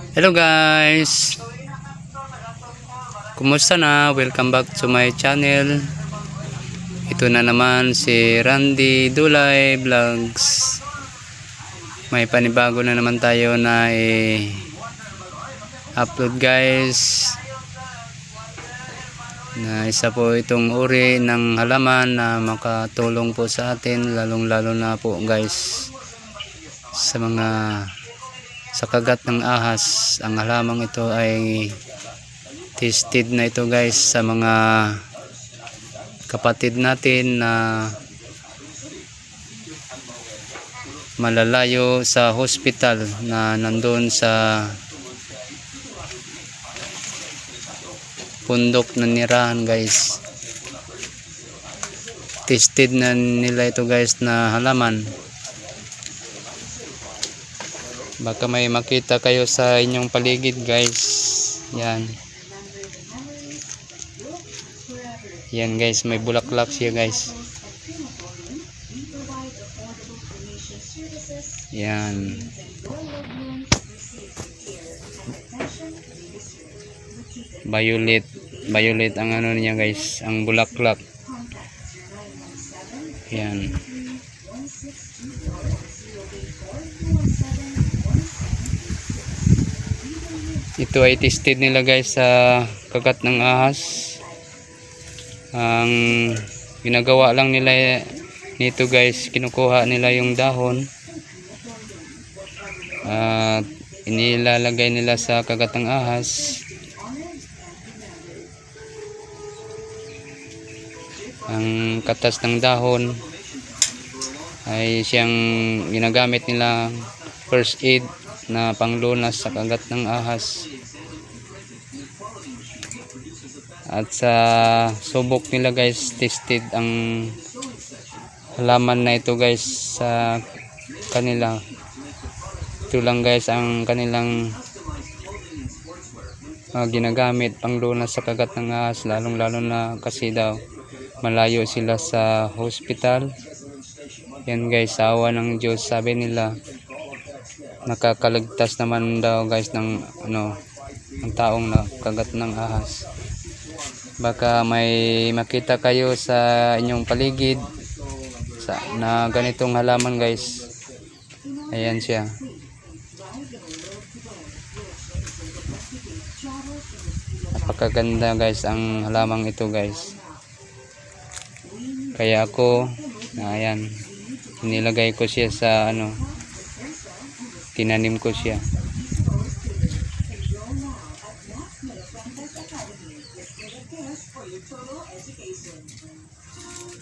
Hello guys! Kumusta na? Welcome back to my channel. Ito na naman si Randy Dulay Vlogs. May panibago na naman tayo na i upload guys. Na isa po itong uri ng halaman na makatulong po sa atin lalong lalo na po guys sa mga sa kagat ng ahas ang halamang ito ay tested na ito guys sa mga kapatid natin na malalayo sa hospital na nandun sa pundok na nirahan guys. Tested na nila ito guys na halaman baka may makita kayo sa inyong paligid guys. Yan. Yan guys. May bulaklak siya guys. Yan. Violet. Violet ang ano niya guys. Ang bulaklak yan ito ay tested nila guys sa kagat ng ahas. Ang ginagawa lang nila nito guys kinukuha nila yung dahon. At inilalagay nila sa kagat ng ahas ang katas ng dahon ay siyang ginagamit nila first aid na panglunas sa kagat ng ahas. At sa subok nila guys tested ang halaman na ito guys sa kanila. Ito lang guys ang kanilang uh, ginagamit panglunas sa kagat ng ahas lalong lalo na kasi daw malayo sila sa hospital. Yan guys awa ng Diyos. Sabi nila nakakaligtas naman daw guys ng ano ng taong nakagat ng ahas. Baka may makita kayo sa inyong paligid sa, na ganitong halaman guys. Ayan siya. Napakaganda guys ang halamang ito guys kaya ako ayan nilagay ko siya sa ano tinanim ko siya.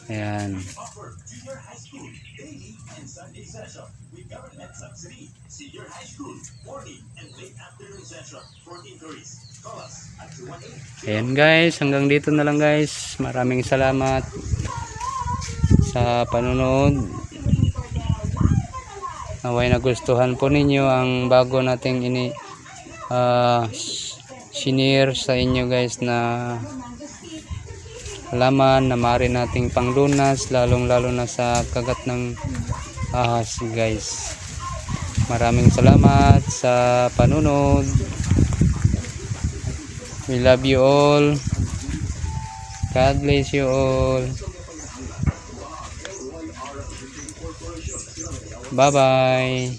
Ayan. Ayan guys. Hanggang dito na lang guys. Maraming salamat sa panonood naway nagustuhan po ninyo ang bago nating ini uh, shinare sa inyo guys na halaman na maaari nating panglunas lalong lalo na sa kagat ng ahas guys. Maraming salamat sa panunod we love you all. God bless you all 拜拜